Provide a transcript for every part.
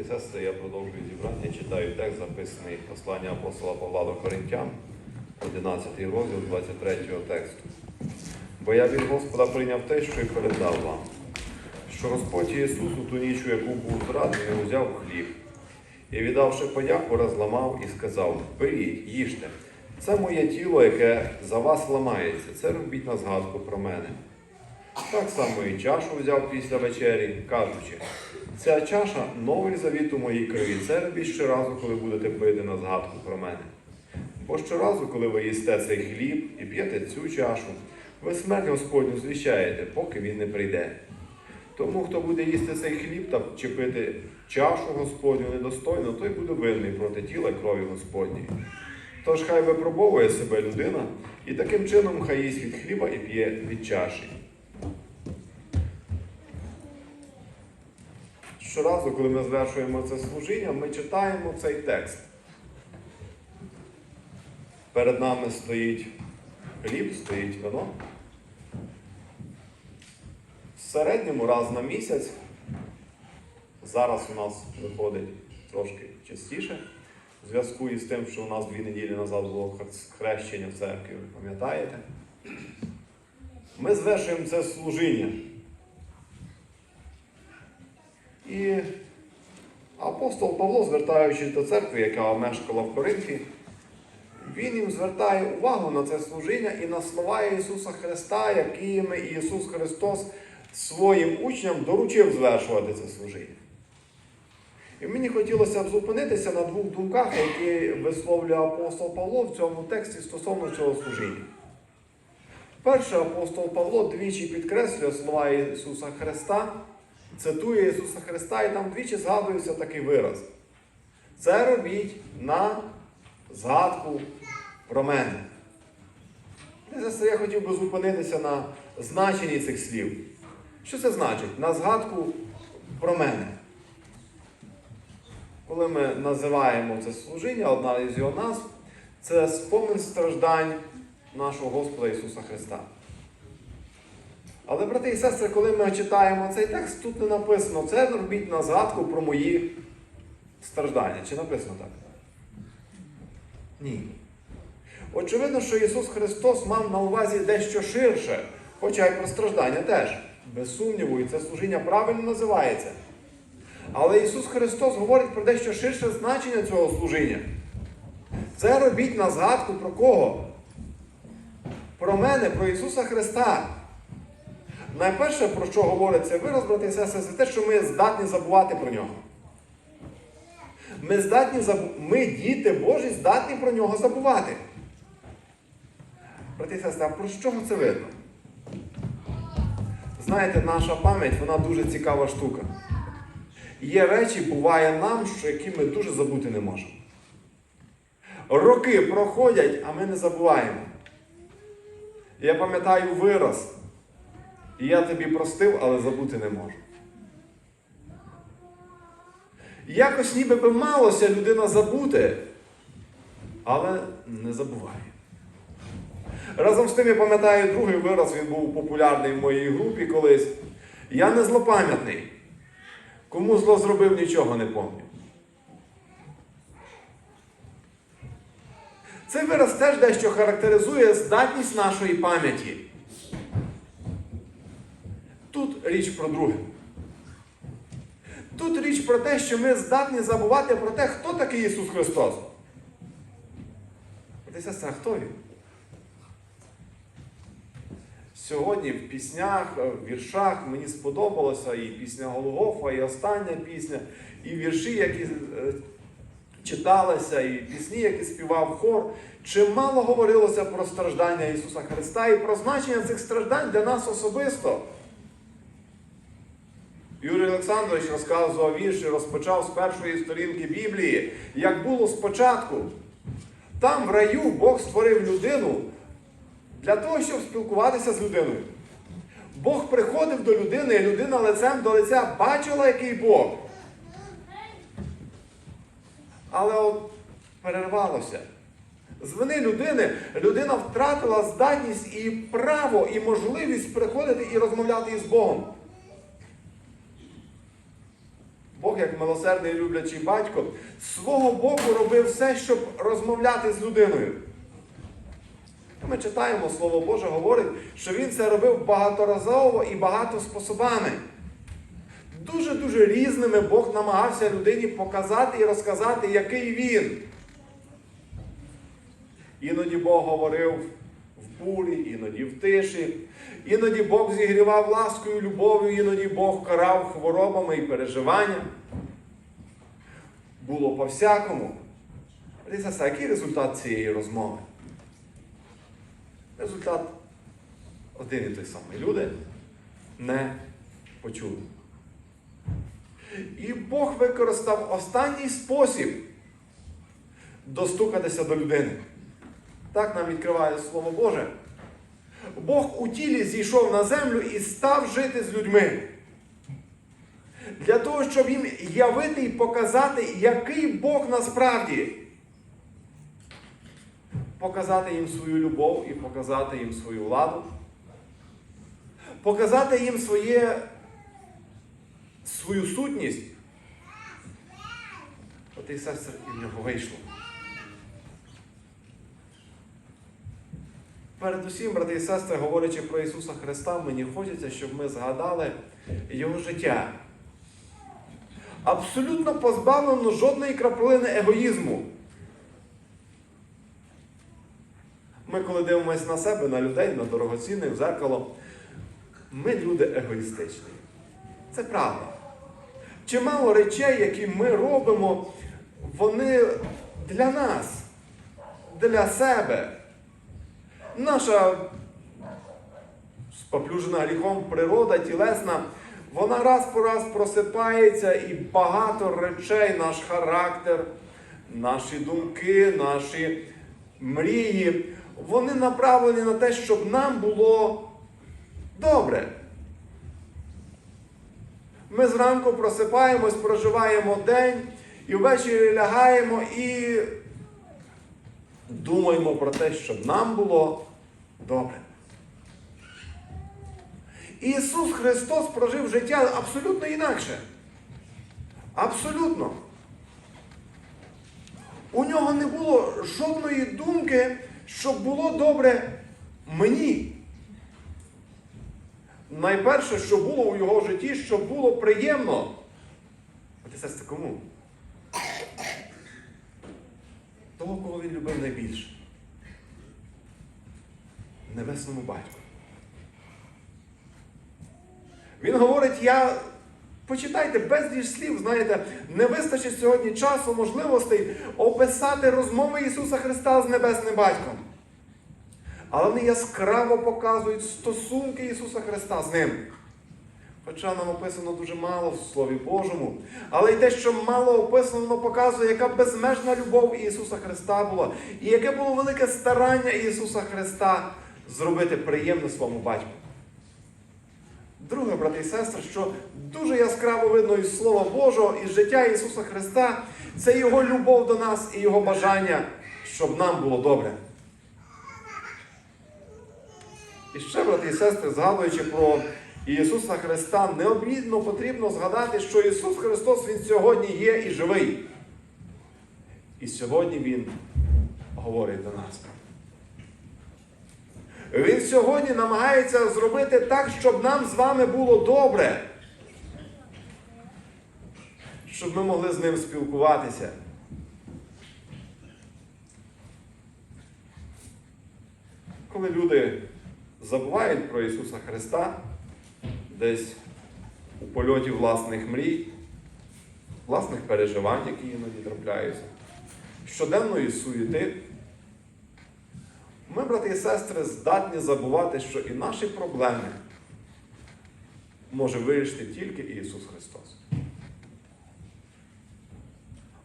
Й сестри, я продовжую зібрання, читаю текст, записаний послання апостола Павла до Коринтян, 11 розділ 23 тексту. Бо я від Господа прийняв те, що і передав вам, що Господь Ісус у ту ніч, яку був зрадний, узяв хліб, і віддавши подяку, розламав і сказав: Беріть, їжте, це моє тіло, яке за вас ламається, це робіть на згадку про мене. Так само і чашу взяв після вечері, кажучи, ця чаша новий завіт у моїй крові. Це робіть щоразу, коли будете пити на згадку про мене. Бо щоразу, коли ви їсте цей хліб і п'єте цю чашу, ви смерть Господню звіщаєте, поки він не прийде. Тому, хто буде їсти цей хліб та чи чашу Господню недостойно, той буде винний проти тіла крові Господньої. Тож хай випробовує себе людина, і таким чином хай їсть від хліба і п'є від чаші. Щоразу, коли ми звершуємо це служіння, ми читаємо цей текст. Перед нами стоїть хліб, стоїть вино. В середньому раз на місяць. Зараз у нас виходить трошки частіше. В зв'язку із тим, що у нас дві неділі назад було хрещення в церкві, ви пам'ятаєте? Ми звершуємо це служіння. І апостол Павло, звертаючись до церкви, яка мешкала в Коринфі, він їм звертає увагу на це служіння і на слова Ісуса Христа, якими Ісус Христос своїм учням доручив звершувати це служіння. І мені хотілося б зупинитися на двох думках, які висловлює апостол Павло в цьому тексті стосовно цього служіння. Перше, апостол Павло двічі підкреслює слова Ісуса Христа, цитує Ісуса Христа, і там двічі згадується такий вираз. Це робіть на згадку про мене. Я хотів би зупинитися на значенні цих слів. Що це значить? На згадку про мене. Коли ми називаємо це служіння, одна із його назв, це спомин страждань нашого Господа Ісуса Христа. Але, брати і сестри, коли ми читаємо цей текст, тут не написано, це робіть на згадку про мої страждання. Чи написано так? Ні. Очевидно, що Ісус Христос мав на увазі дещо ширше, хоча й про страждання теж. Без сумніву, і це служіння правильно називається. Але Ісус Христос говорить про дещо ширше значення цього служіння. Це робіть на згадку про кого? Про мене, про Ісуса Христа. Найперше, про що говорить цей вираз, брати і сестри, це те, що ми здатні забувати про нього. Ми здатні забу... Ми, діти Божі, здатні про нього забувати. Брати і сестри, а про що це видно? Знаєте, наша пам'ять, вона дуже цікава штука. Є речі, буває нам, що які ми дуже забути не можемо. Роки проходять, а ми не забуваємо. Я пам'ятаю вираз. Я тобі простив, але забути не можу. Якось ніби би малося людина забути, але не забуває. Разом з тим я пам'ятаю другий вираз, він був популярний в моїй групі колись. Я не злопам'ятний. Кому зло зробив, нічого не пам'ятаю. Цей вираз теж дещо характеризує здатність нашої пам'яті. Тут річ про друге. Тут річ про те, що ми здатні забувати про те, хто такий Ісус Христос. Брати і а хто він? Сьогодні в піснях, в віршах мені сподобалося і пісня Голгофа, і остання пісня, і вірші, які е, читалися, і пісні, які співав хор. Чимало говорилося про страждання Ісуса Христа і про значення цих страждань для нас особисто. Юрій Олександрович розказував вірш і розпочав з першої сторінки Біблії, як було спочатку. Там в раю Бог створив людину для того, щоб спілкуватися з людиною. Бог приходив до людини, і людина лицем до лиця бачила, який Бог. Але от перервалося. З вини людини людина втратила здатність і право, і можливість приходити і розмовляти із Богом. Бог як милосердний і люблячий батько, свого боку робив все, щоб розмовляти з людиною. Ми читаємо, Слово Боже говорить, що він це робив багаторазово і багато способами. Дуже-дуже різними Бог намагався людині показати і розказати, який він. Іноді Бог говорив в бурі, іноді в тиші, іноді Бог зігрівав ласкою, любов'ю, іноді Бог карав хворобами і переживанням. Було по-всякому. Різаса, який результат цієї розмови? Результат один і той самий. Люди не почули. І Бог використав останній спосіб достукатися до людини. Так нам відкриває Слово Боже. Бог у тілі зійшов на землю і став жити з людьми. Для того, щоб їм явити і показати, який Бог насправді. Показати їм свою любов і показати їм свою владу. Показати їм своє, свою сутність. От і і в нього вийшло. Передусім, брати і сестри, говорячи про Ісуса Христа, мені хочеться, щоб ми згадали Його життя. Абсолютно позбавлено жодної краплини егоїзму. Ми, коли дивимося на себе, на людей, на дорогоцінне, в зеркало, ми люди егоїстичні. Це правда. Чимало речей, які ми робимо, вони для нас, для себе. Наша споплюжена гріхом природа тілесна, вона раз по раз просипається і багато речей, наш характер, наші думки, наші мрії, вони направлені на те, щоб нам було добре. Ми зранку просипаємось, проживаємо день і ввечері лягаємо і думаємо про те, щоб нам було добре. Ісус Христос прожив життя абсолютно інакше. Абсолютно. У нього не було жодної думки, щоб було добре мені. Найперше, що було у його житті, щоб було приємно. А це кому? Того, кого він любив найбільше. Небесному батьку. Він говорить, я. Почитайте безліч слів, знаєте, не вистачить сьогодні часу, можливостей описати розмови Ісуса Христа з Небесним Батьком. Але вони яскраво показують стосунки Ісуса Христа з Ним. Хоча нам описано дуже мало в Слові Божому, але й те, що мало описано, воно показує, яка безмежна любов Ісуса Христа була, і яке було велике старання Ісуса Христа зробити приємне своєму батьку. Друге, брати і сестри, що дуже яскраво видно із Слова Божого, із життя Ісуса Христа, це Його любов до нас і Його бажання, щоб нам було добре. І ще, брати і сестри, згадуючи про Ісуса Христа, необхідно потрібно згадати, що Ісус Христос Він сьогодні є і живий. І сьогодні Він говорить до нас. Він сьогодні намагається зробити так, щоб нам з вами було добре. Щоб ми могли з ним спілкуватися. Коли люди забувають про Ісуса Христа десь у польоті власних мрій, власних переживань, які іноді трапляються, щоденної суєти, ми, брати і сестри, здатні забувати, що і наші проблеми може вирішити тільки Ісус Христос.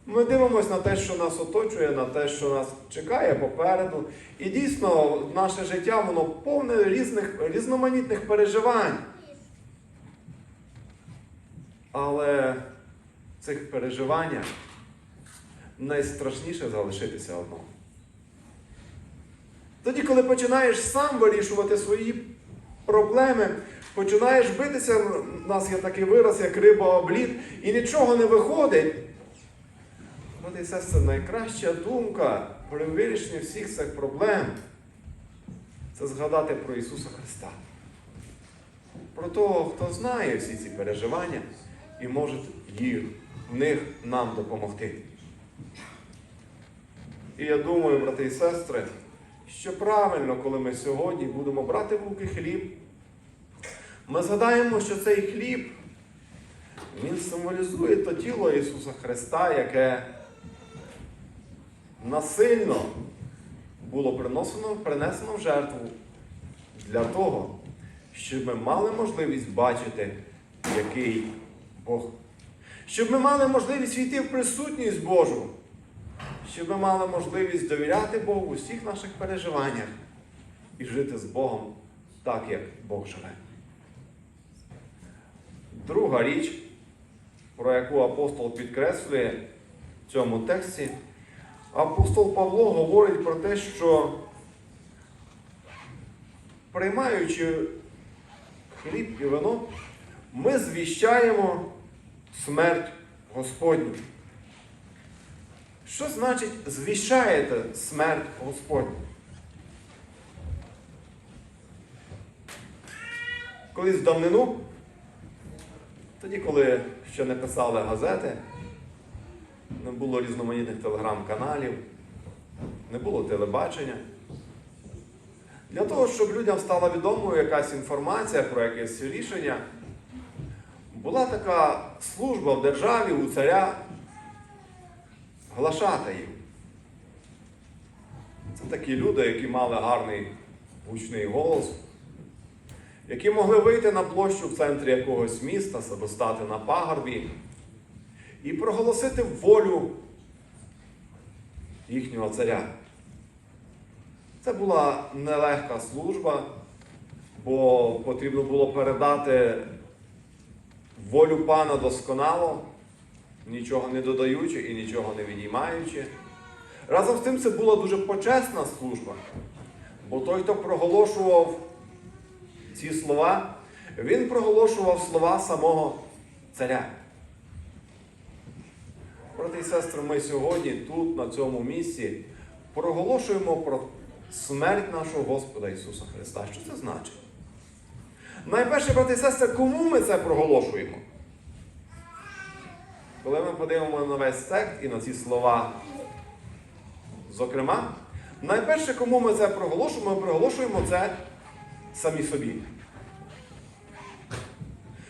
Ми дивимося на те, що нас оточує, на те, що нас чекає попереду. І дійсно, наше життя воно повне різних, різноманітних переживань. Але в цих переживаннях найстрашніше залишитися одному. Тоді, коли починаєш сам вирішувати свої проблеми, починаєш битися, у нас є такий вираз, як риба об лід, і нічого не виходить. Брати і сестри, найкраща думка при вирішенні всіх цих проблем це згадати про Ісуса Христа. Про того, хто знає всі ці переживання і може їх, в них нам допомогти. І я думаю, брати і сестри, що правильно, коли ми сьогодні будемо брати в руки хліб, ми згадаємо, що цей хліб, він символізує то тіло Ісуса Христа, яке насильно було приносено, принесено в жертву для того, щоб ми мали можливість бачити, який Бог. Щоб ми мали можливість війти в присутність Божу, щоб ми мали можливість довіряти Богу у всіх наших переживаннях і жити з Богом так, як Бог живе. Друга річ, про яку апостол підкреслює в цьому тексті, апостол Павло говорить про те, що приймаючи хліб і вино, ми звіщаємо смерть Господню. Що значить звіщаєте смерть Господню? Колись в давнину, тоді, коли ще не писали газети, не було різноманітних телеграм-каналів, не було телебачення. Для того, щоб людям стала відомою якась інформація про якесь рішення, була така служба в державі у царя глашатаїв. Це такі люди, які мали гарний гучний голос, які могли вийти на площу в центрі якогось міста, або стати на пагорбі і проголосити волю їхнього царя. Це була нелегка служба, бо потрібно було передати волю пана досконало, нічого не додаючи і нічого не відіймаючи. Разом з тим це була дуже почесна служба, бо той, хто проголошував ці слова, він проголошував слова самого царя. Брати і сестри, ми сьогодні тут, на цьому місці, проголошуємо про смерть нашого Господа Ісуса Христа. Що це значить? Найперше, брати і сестри, кому ми це проголошуємо? Коли ми подивимося на весь текст і на ці слова, зокрема, найперше, кому ми це проголошуємо, ми проголошуємо це самі собі.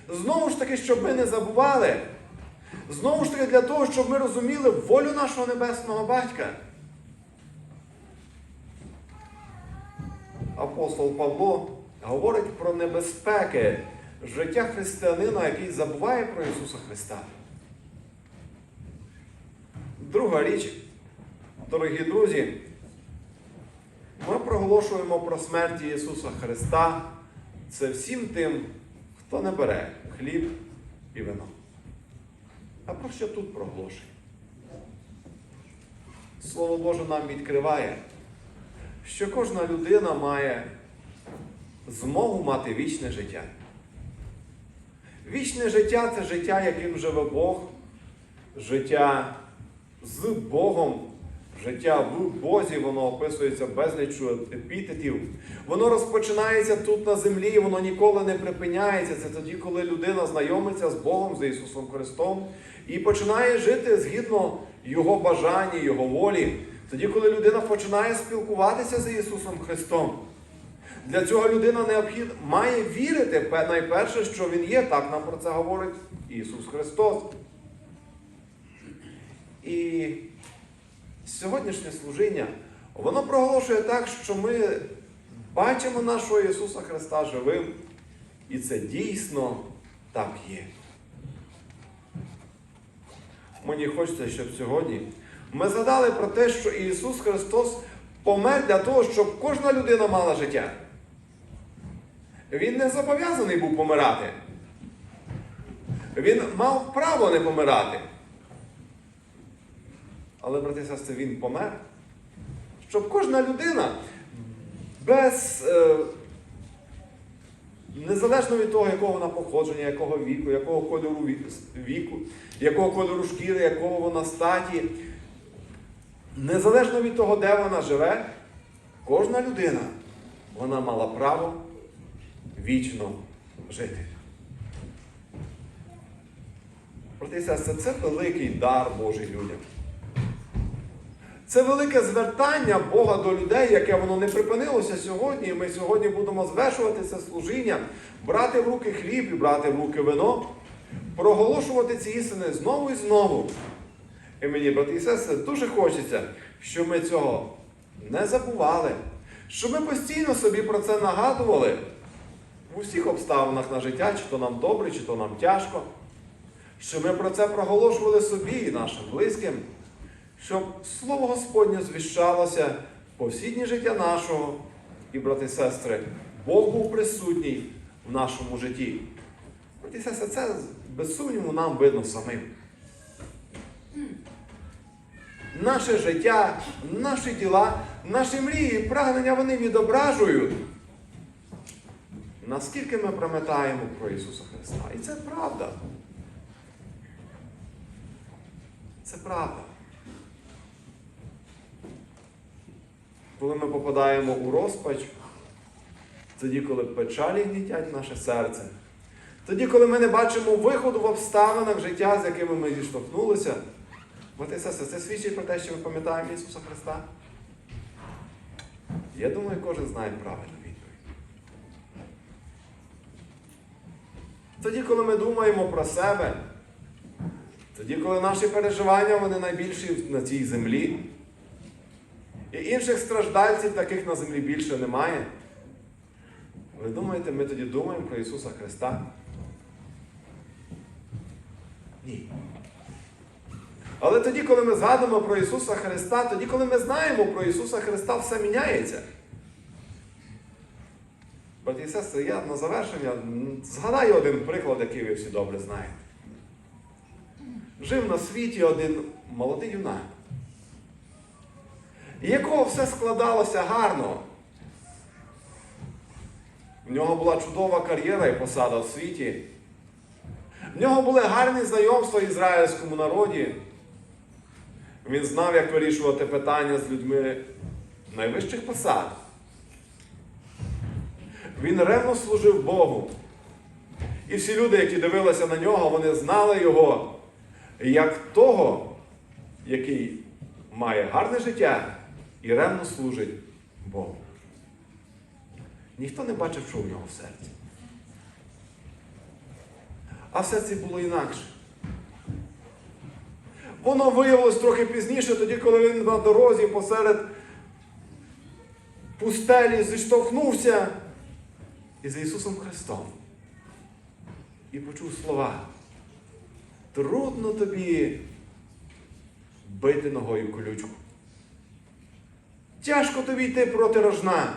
Знову ж таки, щоб ми не забували, знову ж таки, для того, щоб ми розуміли волю нашого Небесного Батька. Апостол Павло говорить про небезпеки життя християнина, який забуває про Ісуса Христа. Друга річ, дорогі друзі, ми проголошуємо про смерть Ісуса Христа. Це всім тим, хто не бере хліб і вино. А про що тут проголошує? Слово Боже нам відкриває, що кожна людина має змогу мати вічне життя. Вічне життя це життя, яким живе Бог, життя з Богом, життя в Бозі, воно описується безліччю епітетів. Воно розпочинається тут на землі, воно ніколи не припиняється. Це тоді, коли людина знайомиться з Богом, з Ісусом Христом, і починає жити згідно Його бажання, Його волі. Тоді, коли людина починає спілкуватися з Ісусом Христом. Для цього людина необхідно має вірити найперше, що Він є. Так нам про це говорить Ісус Христос. І сьогоднішнє служіння, воно проголошує так, що ми бачимо нашого Ісуса Христа живим, і це дійсно так є. Мені хочеться, щоб сьогодні ми згадали про те, що Ісус Христос помер для того, щоб кожна людина мала життя. Він не зобов'язаний був помирати. Він мав право не помирати. Але, брати і сестри, він помер, щоб кожна людина без е, Незалежно від того, якого вона походження, якого віку, якого кольору віку, якого кольору шкіри, якого вона статі. Незалежно від того, де вона живе, кожна людина вона мала право вічно жити. І сестри, це великий дар Божий людям. Це велике звертання Бога до людей, яке воно не припинилося сьогодні. І ми сьогодні будемо звершувати це служіння, брати в руки хліб і брати в руки вино, проголошувати ці істини знову і знову. І мені, брати і сестри, дуже хочеться, щоб ми цього не забували, щоб ми постійно собі про це нагадували в усіх обставинах на життя, чи то нам добре, чи то нам тяжко, щоб ми про це проголошували собі і нашим близьким, щоб Слово Господнє звіщалося по всі життя нашого, і, брати і сестри, Бог був присутній в нашому житті. Брати і сестри, це без сумніву нам видно самим. Наше життя, наші діла, наші мрії, прагнення вони відображують. Наскільки ми пам'ятаємо про Ісуса Христа. І це правда. Це правда. Коли ми попадаємо у розпач, тоді, коли печалі гнітять наше серце, тоді, коли ми не бачимо виходу в обставинах життя, з якими ми зіштовхнулися, Брати сестри, це свідчить про те, що ми пам'ятаємо Ісуса Христа? Я думаю, кожен знає правильну Тоді, коли ми думаємо про себе, тоді, коли наші переживання вони найбільші на цій землі, і інших страждальців таких на землі більше немає. Ви думаєте, ми тоді думаємо про Ісуса Христа? Ні. Але тоді, коли ми згадуємо про Ісуса Христа, тоді, коли ми знаємо про Ісуса Христа, все міняється. Брати і сестри, я на завершення згадаю один приклад, який ви всі добре знаєте. Жив на світі один молодий юнак, якого все складалося гарно. В нього була чудова кар'єра і посада в світі. В нього були гарні знайомства в ізраїльському народі. Він знав, як вирішувати питання з людьми найвищих посад. Він ревно служив Богу. І всі люди, які дивилися на нього, вони знали його як того, який має гарне життя і ревно служить Богу. Ніхто не бачив, що у нього в серці. А в серці було інакше. Воно виявилось трохи пізніше, тоді, коли він на дорозі посеред пустелі зіштовхнувся із Ісусом Христом і почув слова. Трудно тобі бити ногою колючку. Тяжко тобі йти проти рожна.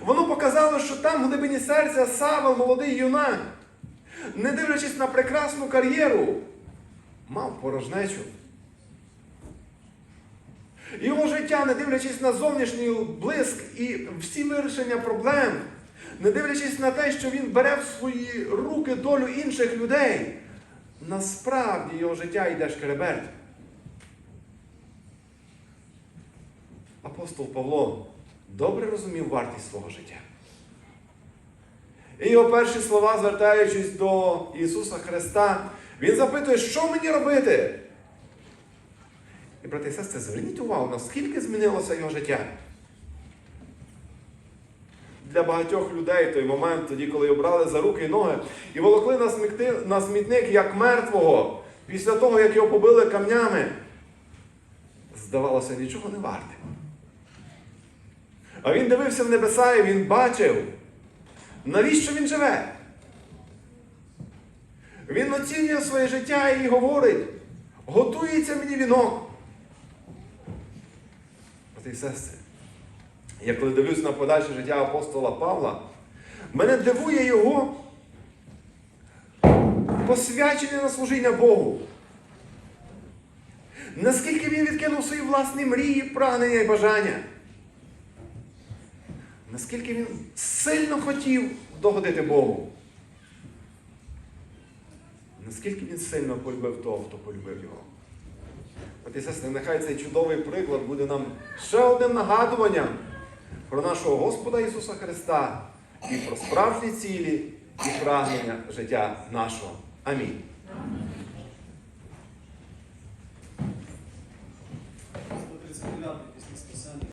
Воно показало, що там в глибині серця Савел, молодий юнак, не дивлячись на прекрасну кар'єру, мав порожнечу. Його життя, не дивлячись на зовнішній блиск і всі вирішення проблем, не дивлячись на те, що він бере в свої руки долю інших людей, насправді його життя йде шкереберть. Апостол Павло добре розумів вартість свого життя. І його перші слова, звертаючись до Ісуса Христа, він запитує, що мені робити? І, брати і сестри, зверніть увагу, наскільки змінилося його життя. Для багатьох людей той момент, тоді, коли його брали за руки і ноги, і волокли на, смікти, на смітник як мертвого, після того, як його побили камнями, здавалося, нічого не варте. А він дивився в небеса і він бачив, навіщо він живе. Він оцінює своє життя і говорить, готується мені вінок. Брати і сестри, я коли дивлюсь на подальше життя апостола Павла, мене дивує його посвячення на служіння Богу. Наскільки він відкинув свої власні мрії, прагнення і бажання. Наскільки він сильно хотів догодити Богу. Наскільки він сильно полюбив того, хто полюбив його. От і нехай цей чудовий приклад буде нам ще одним нагадуванням про нашого Господа Ісуса Христа і про справжні цілі і прагнення життя нашого. Амінь.